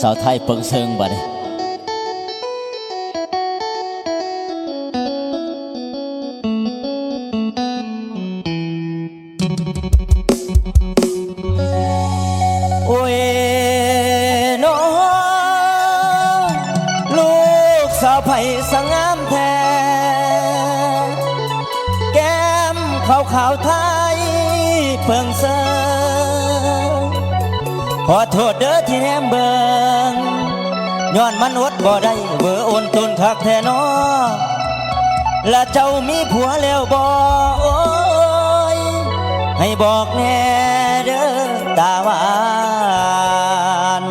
สาวไทยเปิงเซิงบัดนี้โอ้ยน้องลูกสาวไผ่สังงามแท้แก้มขาวขาวไทยเปิงเซิง ขอโทษเด้อที่แนมเบิงย้อนมันอดบ่ได้เบอร์โอนตนคักแท้นอและเจ้ามีผัวแล้วบ่โอ้ยให้บอกแน่เด้อตาหวาน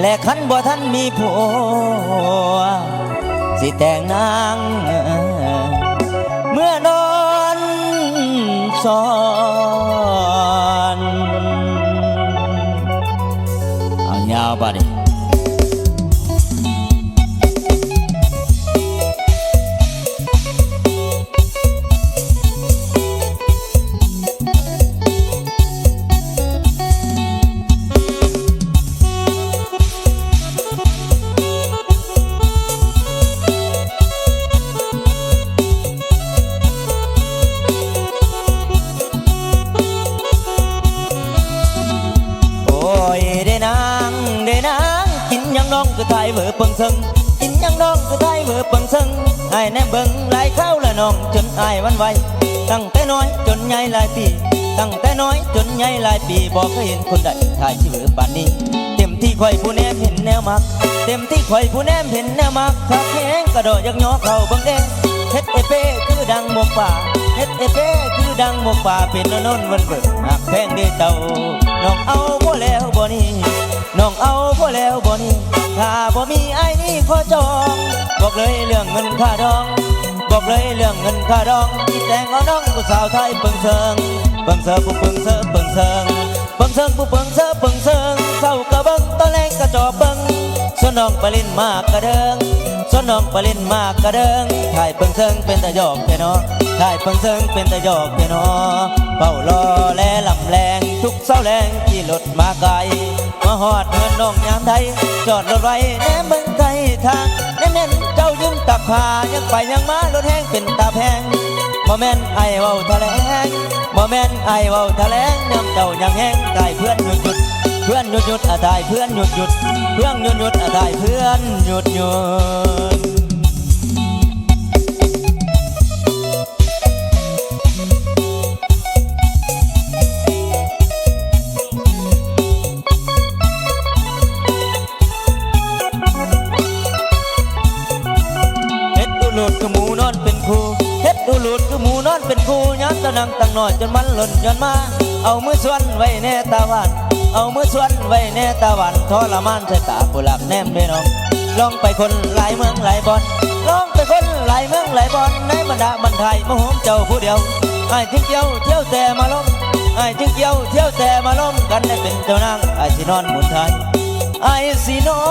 และคันบ่ท่านมีผัวสิแต่งนางเมื่อนอนสอ เองคือไทยเบอเปิงซึงกินยังน้องคือไทยเบอเปิงซึงไอ้แนมเบิงหลายข้าละน้องจนไอ้วันไหวตั้งแต่น้อยจนใหญ่หลายปี ตั้งแต่น้อยจนใหญ่หลายปีบอกเคยเห็นคนใดถ่ายชื่อป่านนี้ เต็มที่ข่อยผู้แนมเห็นแนวมัก เต็มที่ข่อยผู้แนมเห็นแนวมักขักแข้งกระโดดยักย่อเข่าบังเด้งเฮ็ดเอเป้คือดังหมกป่าเฮ็ดเอเป้คือดังหมกป่าเป็นโนนวันเบิกหักแพงเด้เต่าน้องเอาบ่แล้วบ่นี่ น้องเอาบ่แล้วบ่นี่ถ้าบ่มีไอ้นี่ขอจอง บอกเลยเรื่องเงินค่าดอง บอกเลยเรื่องเงินค่าดองที่แต่งเอาน้องผู้สาวไทยเปิงเซิงเปิงเซิงผู้เปิงเซิงเปิงเซิงเปิงเซิงผู้เปิงเซิงเปิงเซิงเศร้ากะเบิงตอนแรงกะจอบเบิงส่วนน้องปลินมากกระเดิงส่วนน้องปลินมากกระเดิงถ่ายเปิงเซิงเป็นตะยอกแค่นอถ่ายเปิงเซิงเป็นตะยอกแค่นอเป่ารอและลำแรงทุกเศร้าแรงขี่รถมาไกล มาหอดเงินน้องยามใดจอดรถไว้แนมเบิ่งไกลทางแน่นๆเจ้ายืมตักผ้ายังไปยังมารถแห้งเป็นตาแพงบ่แม่นไอเว้าทะแลงบ่แม่นไอเว้าทะแลงน้ำเจ้ายังแห้งตายเพื่อนหยุดหยุดเพื่อนหยุดหยุดอะตายเพื่อนหยุดหยุดเพื่อนหยุดหยุดอะตายเพื่อนหยุดหยุด ลูดคือหมูนอนเป็นครูเฮ็ดอุลูดคือหมูนอนเป็นครูย้ำตะนังตั้งหน่อยจนมันหล่นย้อนมา เอามือส่วนไว้แน่ตาวานเอามือส่วนไว้แน่ตาวานทรมานใส่ตาผู้หลักแนมเด้น้องลองไปคนหลายเมืองหลายบอนลองไปคนหลายเมืองหลายบอนในบรรดาบรรทายมโหมเจ้าผู้เดียวไอ้ทิ้งเกี่ยวเที่ยวแต่มาล้มไอ้ทิ้งเกี่ยวเที่ยวแต่มาล้มกันได้เป็นเจ้านางไอ้สินอนหมุนไทยไอ้สินอ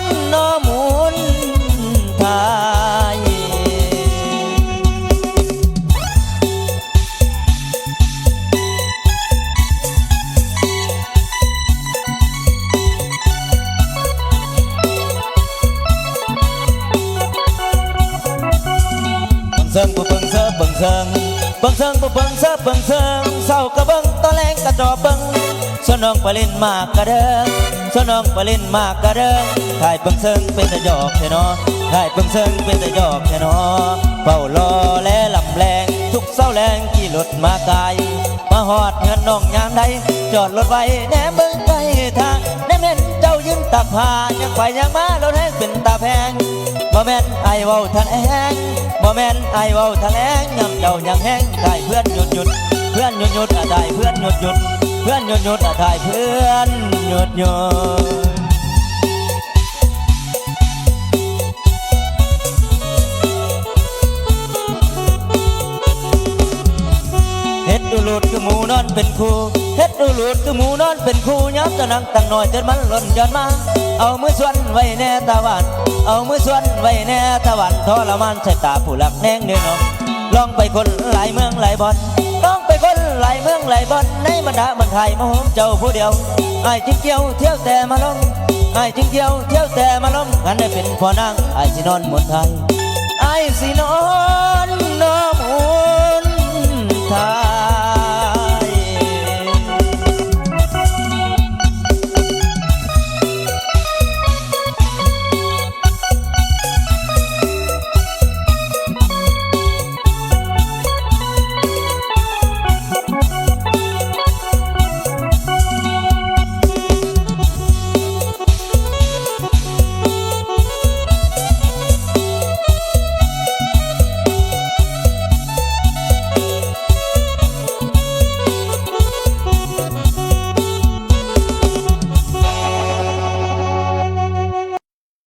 นนอม ซิงผู้เบิ่งเซิงเบิ่งเซิงเบิ่งเซิงผู้เบิ่งเซิงเบิ่งเซิงเศร้ากะเบิ่งตอแรงกะจอบเบิ่งส่วนน้องปลินมากกะเดิงส่วนน้องปลินมากกะเดิงถ่ายเบิ่งเซิงเป็นตะยอกแท้นอถ่ายเบิ่งเซิงเป็นตะยอกแท้นอเฝ้ารอและลำแรงทุกเศร้าแรงขี่รถมาไกลมาหอดเงินน้องยามใดจอดรถไว้แนมเบิ่งไกลทางแนมเห็น จ้ายืนตักผ้ายังไปยังมาเรถแห้งเป็นตาแพงบ่แม่นไอเว้าทะแลงบ่แม่นไอเว้าทะแลงยำเจ้ายังแห้งได้เพื่อนหยุดหยุดเพื่อนหยุดหยุดอะได้เพื่อนหยุดหยุดเพื่อนหยุดหยุดอะได้เพื่อนหยุดหยุดเฮ็ดดูหลุดคือหมูนอนเป็นครู เฮ็ดดูหลุดคือหมูนอนเป็นครูย้ำจะนั่งตั้งหน่อยจนมันหล่นย้อนมา เอามือส่วนไว้แน่ตาหวานเอามือส่วนไว้แน่ตะวันทรมานใส่ตาผู้หลักแนงเดือนองลองไปคนหลายเมืองหลายบอนลองไปคนหลายเมืองหลายบอนในบรรดาบันไทยมาโหมเจ้าผู้เดียวไอ้ายจึงเกียวเที่ยวแต่มาลงไอ้ายจึงเกียวเที่ยวแต่มาลงกันได้เป็นพ่อนางไอ้สินอนหมนไทยไอ้สินอน